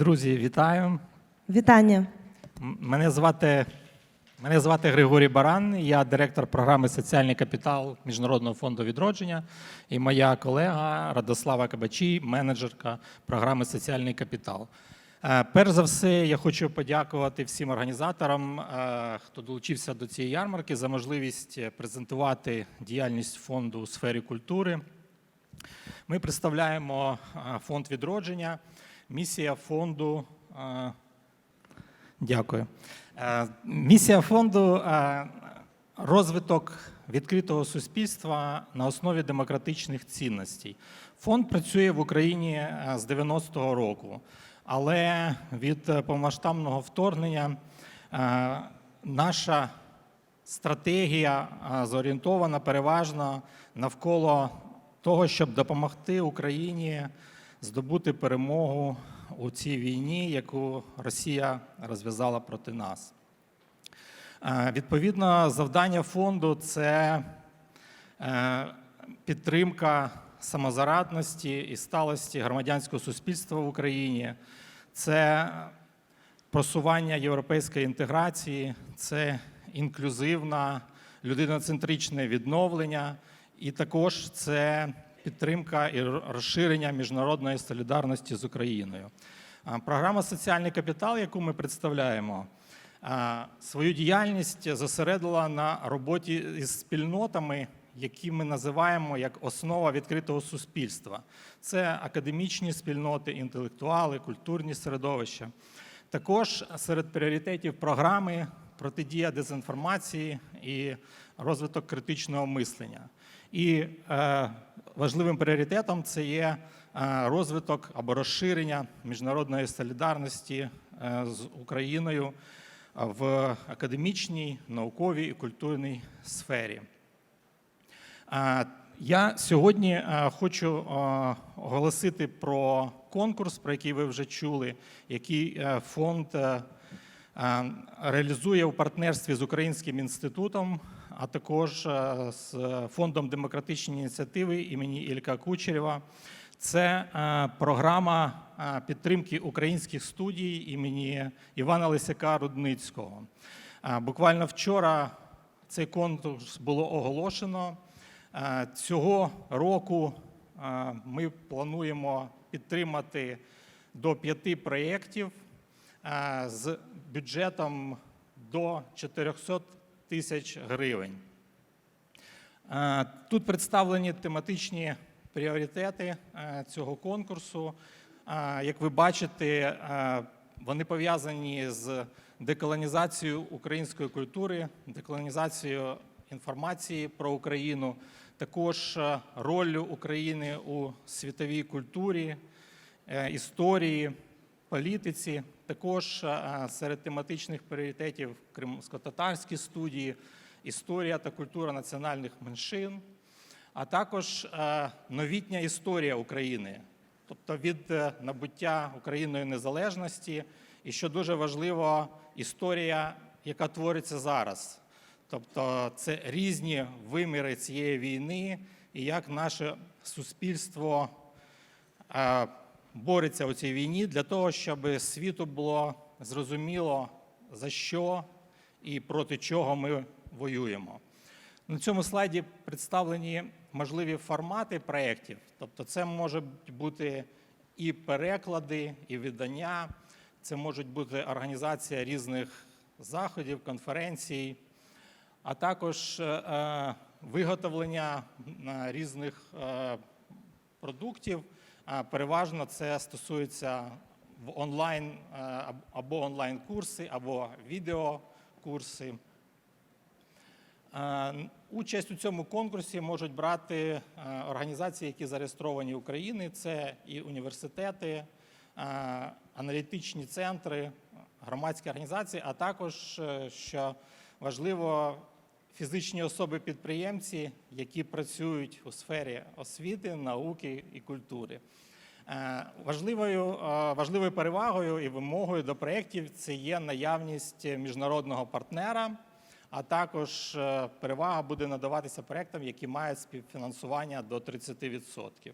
Друзі, вітаю. Вітання. Мене звати, мене звати Григорій Баран, я директор програми Соціальний капітал Міжнародного фонду відродження. І моя колега Радослава Кабачій, менеджерка програми Соціальний капітал. Е, Перш за все, я хочу подякувати всім організаторам, е, хто долучився до цієї ярмарки, за можливість презентувати діяльність фонду у сфері культури. Ми представляємо е, фонд відродження. Місія фонду. е, Дякую. Е, Місія фонду е, розвиток відкритого суспільства на основі демократичних цінностей. Фонд працює в Україні з 90-го року, але від повномасштабного вторгнення наша стратегія зорієнтована переважно навколо того, щоб допомогти Україні здобути перемогу у цій війні, яку Росія розв'язала проти нас. Е, Відповідно, завдання фонду це е, підтримка самозарадності і сталості громадянського суспільства в Україні, це просування європейської інтеграції, це інклюзивне людиноцентричне відновлення, і також це підтримка і розширення міжнародної солідарності з Україною. Програма Соціальний капітал, яку ми представляємо, свою діяльність зосередила на роботі із спільнотами, які ми називаємо як основа відкритого суспільства. Це академічні спільноти, інтелектуали, культурні середовища. Також серед пріоритетів програми протидія дезінформації і розвиток критичного мислення. І е, важливим пріоритетом це є е, розвиток або розширення міжнародної солідарності е, з Україною в академічній, науковій і культурній сфері. Е, Я сьогодні хочу оголосити про конкурс, про який ви вже чули, який фонд реалізує у партнерстві з Українським інститутом, а також е, з фондом демократичні ініціативи імені Ілька Кучерєва. Це е, програма е, підтримки українських студій імені Івана Лисяка Рудницького. Е, Буквально вчора цей конкурс було оголошено. Е, Цього року е, ми плануємо підтримати до п'яти проєктів е, з бюджетом до 400 тисяч гривень. Е, Тут представлені тематичні пріоритети е, цього конкурсу. Е, Як ви бачите, е, вони пов'язані з деколонізацією української культури, деколонізацією інформації про Україну, також е, роллю України у світовій культурі, е, історії, політиці. Також е, серед тематичних пріоритетів кримсько-татарські студії, історія та культура національних меншин, а також е, новітня історія України, тобто від е, набуття Україною незалежності, і що дуже важливо, історія, яка твориться зараз. Тобто це різні виміри цієї війни, і як наше суспільство е, бореться у цій війні для того, щоб світу було зрозуміло, за що і проти чого ми воюємо. На цьому слайді представлені можливі формати проєктів. Тобто, це можуть бути і переклади, і видання, це можуть бути організація різних заходів, конференцій, а також е, е, виготовлення різних е, продуктів. Переважно це стосується в онлайн е, або онлайн-курси, або відеокурси. Е, Участь у цьому конкурсі можуть брати е, організації, які зареєстровані в Україні. Це і університети, аналітичні центри, громадські організації, а також, що важливо, фізичні особи-підприємці, які працюють у сфері освіти, науки і культури. Е, Важливою, е, важливою перевагою і вимогою до проєктів це є наявність міжнародного партнера, а також е, перевага буде надаватися проєктам, які мають співфінансування до 30%.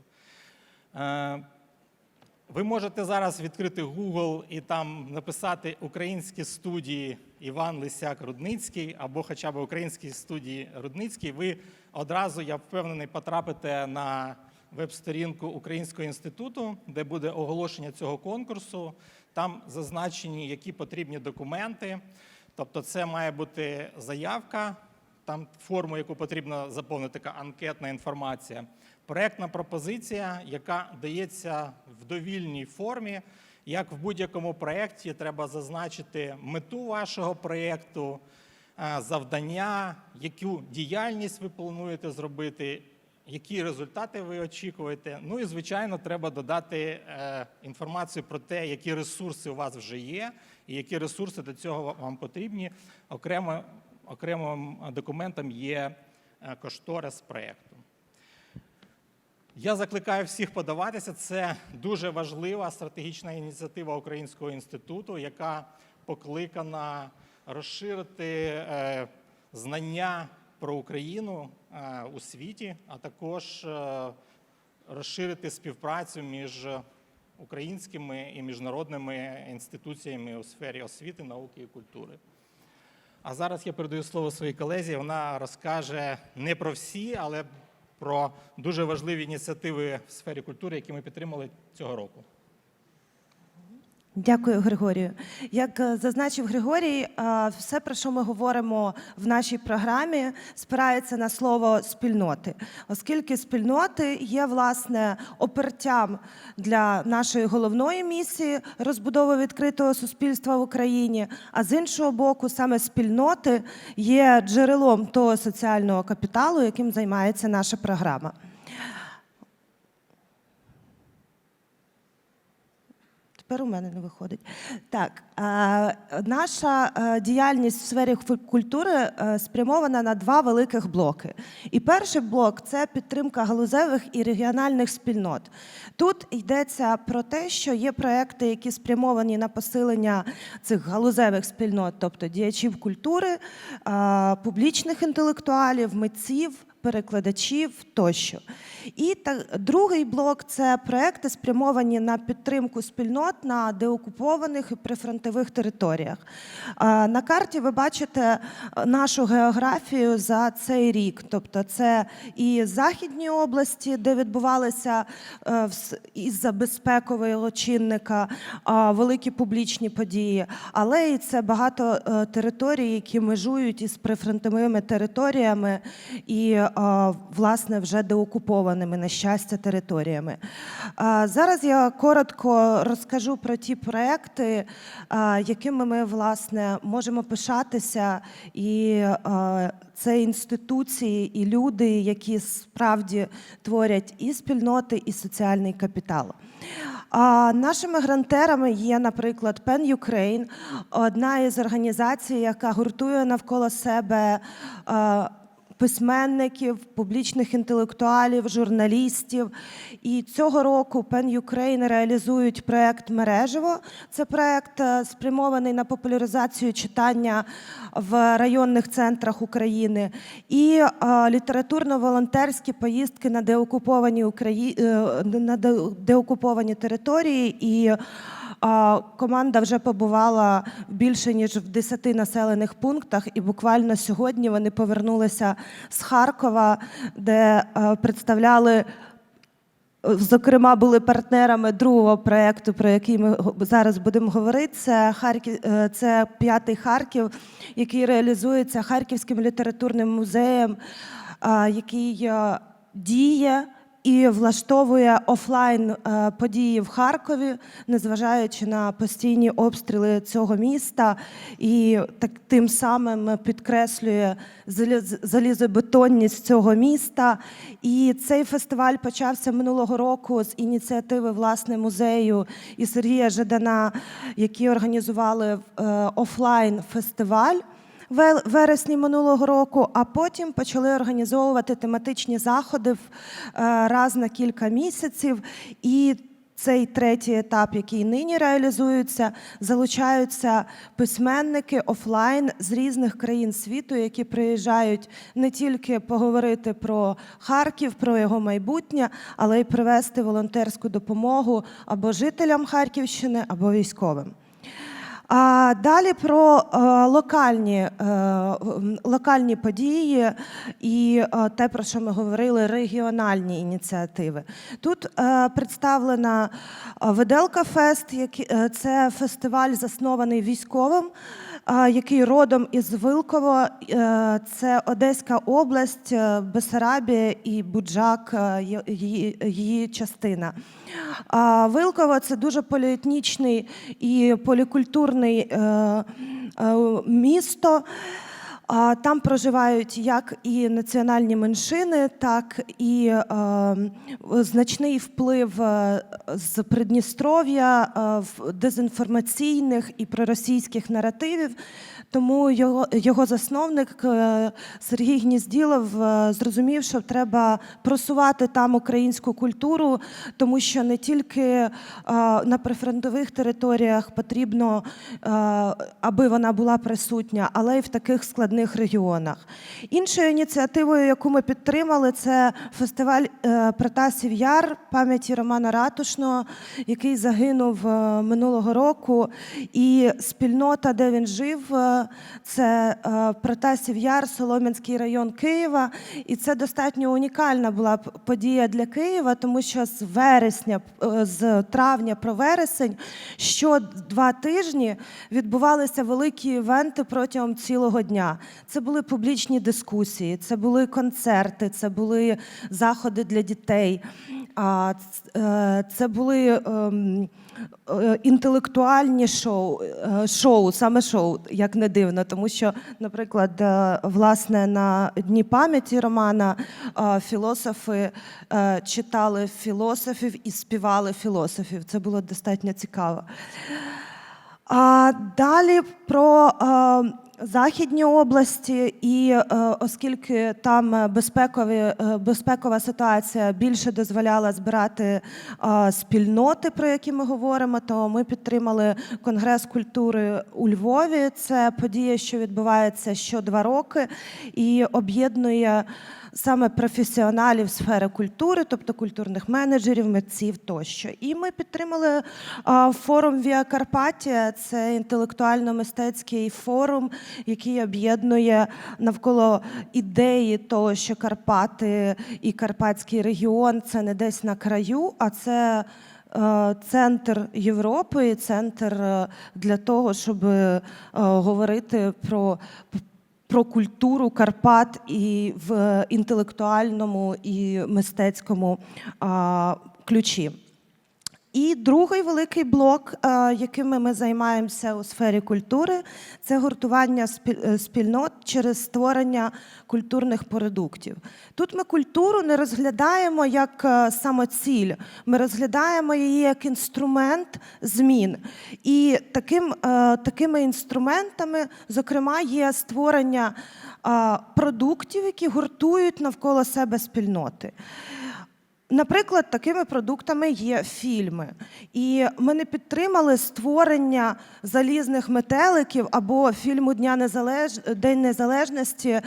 Ви можете зараз відкрити Google і там написати українські студії Іван Лисяк Рудницький або хоча б українські студії Рудницький. Ви одразу, я впевнений, потрапите на веб-сторінку Українського інституту, де буде оголошення цього конкурсу. Там зазначені, які потрібні документи. Тобто, це має бути заявка, там форму, яку потрібно заповнити, така анкетна інформація. Проектна пропозиція, яка дається в довільній формі. Як в будь-якому проєкті, треба зазначити мету вашого проєкту, е, завдання, яку діяльність ви плануєте зробити, які результати ви очікуєте. Ну і звичайно, треба додати е, інформацію про те, які ресурси у вас вже є, і які ресурси до цього вам потрібні. Окремо, окремим документом є е, кошторис проєкту. Я закликаю всіх подаватися. Це дуже важлива стратегічна ініціатива Українського інституту, яка покликана розширити е, знання про Україну е, у світі, а також е, розширити співпрацю між українськими і міжнародними інституціями у сфері освіти, науки і культури. А зараз я передаю слово своїй колезі. Вона розкаже не про всі, але про дуже важливі ініціативи в сфері культури, які ми підтримали цього року. Дякую, Григорію. Як е, зазначив Григорій, е, все, про що ми говоримо в нашій програмі, спирається на слово спільноти, оскільки спільноти є власне опертям для нашої головної місії розбудови відкритого суспільства в Україні. А з іншого боку, саме спільноти є джерелом того соціального капіталу, яким займається наша програма. Тепер у мене не виходить. Так, наша е, діяльність в сфері культури е, спрямована на два великих блоки. І перший блок це підтримка галузевих і регіональних спільнот. Тут йдеться про те, що є проекти, які спрямовані на посилення цих галузевих спільнот, тобто діячів культури, публічних інтелектуалів, митців перекладачів тощо. І та, другий блок це проекти, спрямовані на підтримку спільнот на деокупованих і прифронтових територіях. На карті ви бачите е, нашу географію за цей рік. Тобто, це і західні області, де відбувалися е, вс- із-за безпекового чинника великі публічні події, але і це багато е, територій, які межують із прифронтовими територіями і власне вже деокупованими на щастя територіями. Зараз я коротко розкажу про ті проекти, якими ми власне можемо пишатися, і це інституції і люди, які справді творять і спільноти, і соціальний капітал. А нашими грантерами є, наприклад, Pen Ukraine, одна із організацій, яка гуртує навколо себе. Письменників, публічних інтелектуалів, журналістів. І цього року Pen Ukraine реалізують проект Мережево. Це проект е, спрямований на популяризацію читання в районних центрах України. І е, літературно-волонтерські поїздки на деокуповані Украї... е, на деокуповані території. І Команда вже побувала більше ніж в 10 населених пунктах, і буквально сьогодні вони повернулися з Харкова, де е, представляли. е, Зокрема, були партнерами другого проєкту, про який ми зараз будемо говорити. Це Харків, е, це п'ятий Харків, який реалізується Харківським літературним музеєм, який діє і влаштовує офлайн е, події в Харкові, незважаючи на постійні обстріли цього міста, і так тим самим підкреслює заліз- залізобетонність цього міста. І цей фестиваль почався минулого року з ініціативи власне музею і Сергія Жадана, які організували е, офлайн фестиваль вересні минулого року, а потім почали організовувати тематичні заходи е, раз на кілька місяців. І цей третій етап, який нині реалізується, залучаються письменники офлайн з різних країн світу, які приїжджають не тільки поговорити про Харків, про його майбутнє, але й привезти волонтерську допомогу або жителям Харківщини, або військовим. А далі про е, локальні, е, локальні події і е, те, про що ми говорили, регіональні ініціативи. Тут представлена Веделка Фест, це фестиваль, заснований військовим, який родом із Вилково. Е, Це Одеська область, е, Бесарабія і Буджак, е, її, її частина. Вилково це дуже поліетнічний і полікультурний місто. Там проживають як і національні меншини, так і е, значний вплив е, з Придністров'я, е, дезінформаційних і проросійських наративів. Тому його, його засновник е, Сергій Гнізділов зрозумів, що треба просувати там українську культуру, тому що не тільки на прифронтових територіях потрібно, аби вона була присутня, але й в таких складних регіонах. Іншою ініціативою, яку ми підтримали, це фестиваль е, Протасів Яр пам'яті Романа Ратушного, який загинув е, минулого року. І спільнота, де він жив, е, це Протасів Яр, Солом'янський район Києва. І це достатньо унікальна була подія для Києва, тому що з вересня, з травня про вересень, що два тижні відбувалися великі івенти протягом цілого дня. Це були публічні дискусії, це були концерти, це були заходи для дітей. Е, це були ем, е, інтелектуальні шоу, е, шоу, саме шоу, як не дивно, тому що, наприклад, власне на Дні пам'яті Романа філософи читали філософів і співали філософів. Це було достатньо цікаво. А далі про е, західні області, і е, оскільки там е, безпекові, е, безпекова ситуація більше дозволяла збирати спільноти, про які ми говоримо, то ми підтримали Конгрес культури у Львові. Це подія, що відбувається що два роки, і об'єднує саме професіоналів сфери культури, тобто культурних менеджерів, митців тощо. І ми підтримали форум Віа Карпатія. Це інтелектуально-мистецький форум, який об'єднує навколо ідеї того, що Карпати і Карпатський регіон це не десь на краю, а це. е, Центр Європи, центр е, для того, щоб е, говорити про про культуру Карпат і в інтелектуальному і мистецькому ключі. І другий великий блок, е, яким ми займаємося у сфері культури, це гуртування е, спільнот через створення культурних продуктів. Тут ми культуру не розглядаємо як е, самоціль, ми розглядаємо її як інструмент змін. І таким, такими інструментами, зокрема, є створення продуктів, які гуртують навколо себе спільноти. Наприклад, такими продуктами є фільми. І ми не підтримали створення залізних метеликів або фільму Дня Незалеж... День Незалежності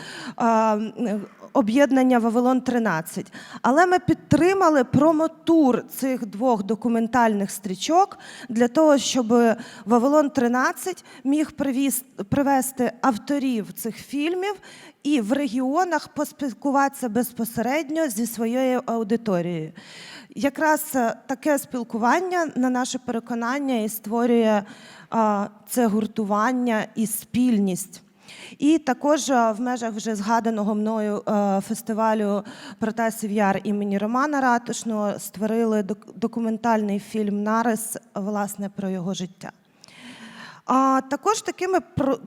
об'єднання Вавилон 13. Але ми підтримали промотур цих двох документальних стрічок для того, щоб Вавилон 13 міг привіз... привести авторів цих фільмів і в регіонах поспілкуватися безпосередньо зі своєю аудиторією. Якраз е, таке спілкування, на наше переконання, і створює це гуртування і спільність. І також е, в межах вже згаданого мною е, фестивалю Протасів Яр імені Романа Ратушного створили документальний фільм Нарис власне про його життя. А також такими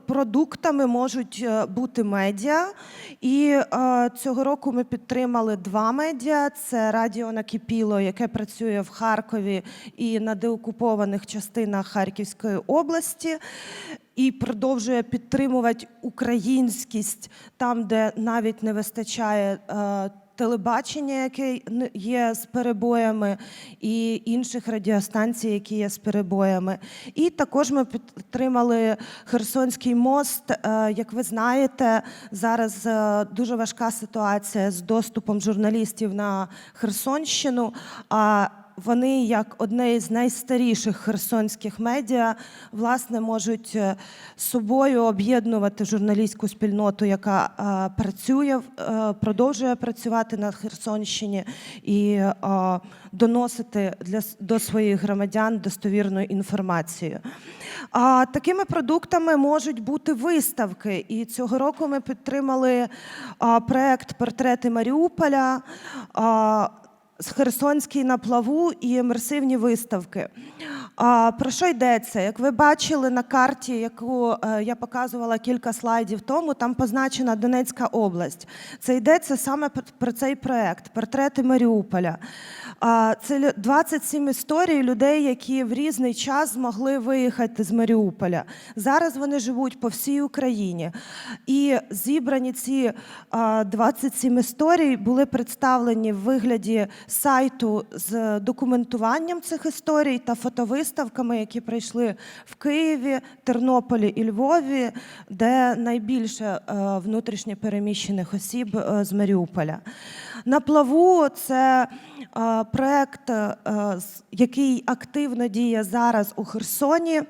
продуктами можуть е, бути медіа. І цього року ми підтримали два медіа: це Радіо Накипіло, яке працює в Харкові і на деокупованих частинах Харківської області. І продовжує підтримувати українськість там, де навіть не вистачає е, телебачення, яке є з перебоями, і інших радіостанцій, які є з перебоями. І також ми підтримали Херсонський мост. Е, Як ви знаєте, зараз е, дуже важка ситуація з доступом журналістів на Херсонщину. А вони, як одне із найстаріших херсонських медіа, власне, можуть е, собою об'єднувати журналістську спільноту, яка е, працює, е, продовжує працювати на Херсонщині і доносити для, до своїх громадян достовірну інформацію. А такими продуктами можуть бути виставки. І цього року ми підтримали проект Портрети Маріуполя. Херсонський на плаву і імерсивні виставки. Про що йдеться? Як ви бачили на карті, яку е, я показувала кілька слайдів тому, там позначена Донецька область. Це йдеться саме про цей проект Портрети Маріуполя. Це 27 історій людей, які в різний час змогли виїхати з Маріуполя. Зараз вони живуть по всій Україні. І зібрані ці 27 історій були представлені в вигляді сайту з документуванням цих історій та фотовиставками, які пройшли в Києві, Тернополі і Львові, де найбільше е, внутрішньо переміщених осіб е, з Маріуполя. На плаву це е, проект, який активно діє зараз у Херсоні.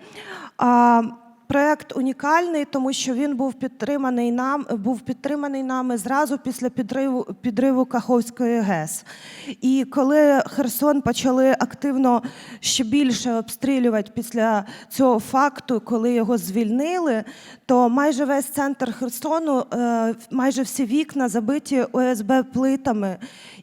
Проект унікальний, тому що він був підтриманий нам, був підтриманий нами зразу після підриву підриву Каховської ГЕС. І коли Херсон почали активно ще більше обстрілювати після цього факту, коли його звільнили, то майже весь центр Херсону, е, майже всі вікна забиті ОСБ плитами.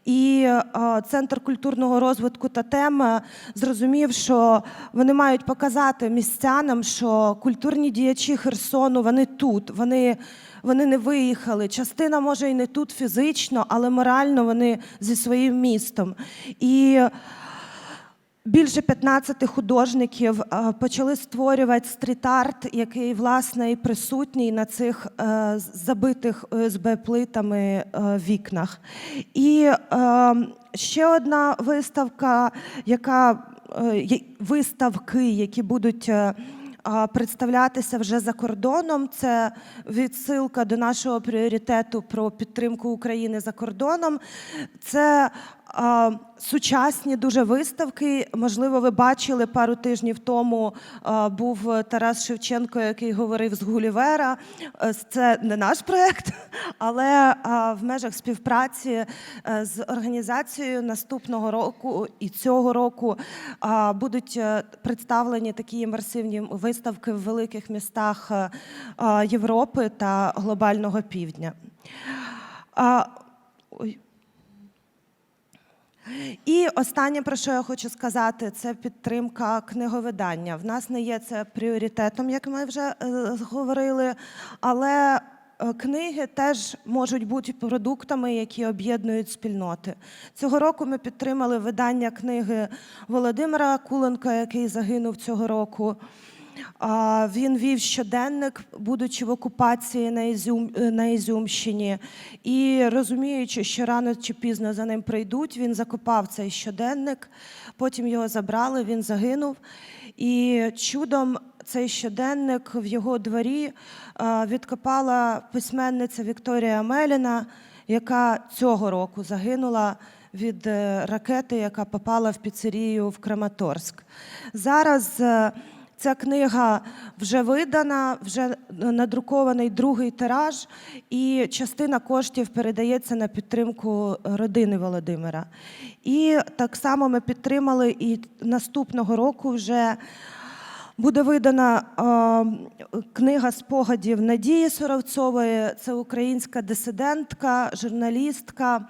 І е, центр культурного розвитку та тема зрозумів, що вони мають показати містянам, що культурні діячі Херсону вони тут, вони, вони не виїхали. Частина може і не тут фізично, але морально вони зі своїм містом. І Більше 15 художників е, почали створювати стріт-арт, який власне і присутній на цих е, забитих ОСБ плитами е, вікнах. І ще одна виставка, яка виставки, які будуть. Представлятися вже за кордоном. Це відсилка до нашого пріоритету про підтримку України за кордоном. Це сучасні дуже виставки. Можливо, ви бачили пару тижнів тому був Тарас Шевченко, який говорив з Гулівера. Е, Це не наш проект, але в межах співпраці е, з організацією наступного року і цього року будуть е, представлені такі імерсивні виставки в великих містах Європи та глобального півдня. Ой. І останнє, про що я хочу сказати, це підтримка книговидання. В нас не є це пріоритетом, як ми вже е, говорили, але е, книги теж можуть бути продуктами, які об'єднують спільноти. Цього року ми підтримали видання книги Володимира Куленка, який загинув цього року. Він вів щоденник, будучи в окупації на, Ізюм, е, на Ізюмщині. І розуміючи, що рано чи пізно за ним прийдуть, він закопав цей щоденник, потім його забрали, він загинув. І чудом цей щоденник в його дворі відкопала письменниця Вікторія Меліна, яка цього року загинула від е, ракети, яка попала в піцерію в Краматорськ. Зараз е, Ця книга вже видана, вже надрукований другий тираж, і частина коштів передається на підтримку родини Володимира. І так само ми підтримали і наступного року вже. Буде видана книга спогадів Надії Соровцової. Це українська дисидентка, журналістка,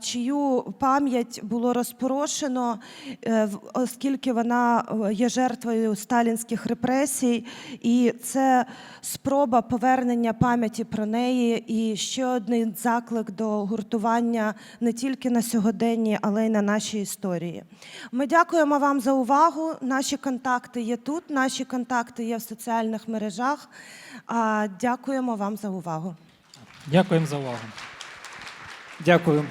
чию пам'ять було розпорошено, е, оскільки вона е, є жертвою сталінських репресій, і це спроба повернення пам'яті про неї і ще один заклик до гуртування не тільки на сьогоденні, але й на нашій історії. Ми дякуємо вам за увагу. Наші контакти є тут, наші контакти є в соціальних мережах. Дякуємо вам за увагу. Дякуємо за увагу. Дякую.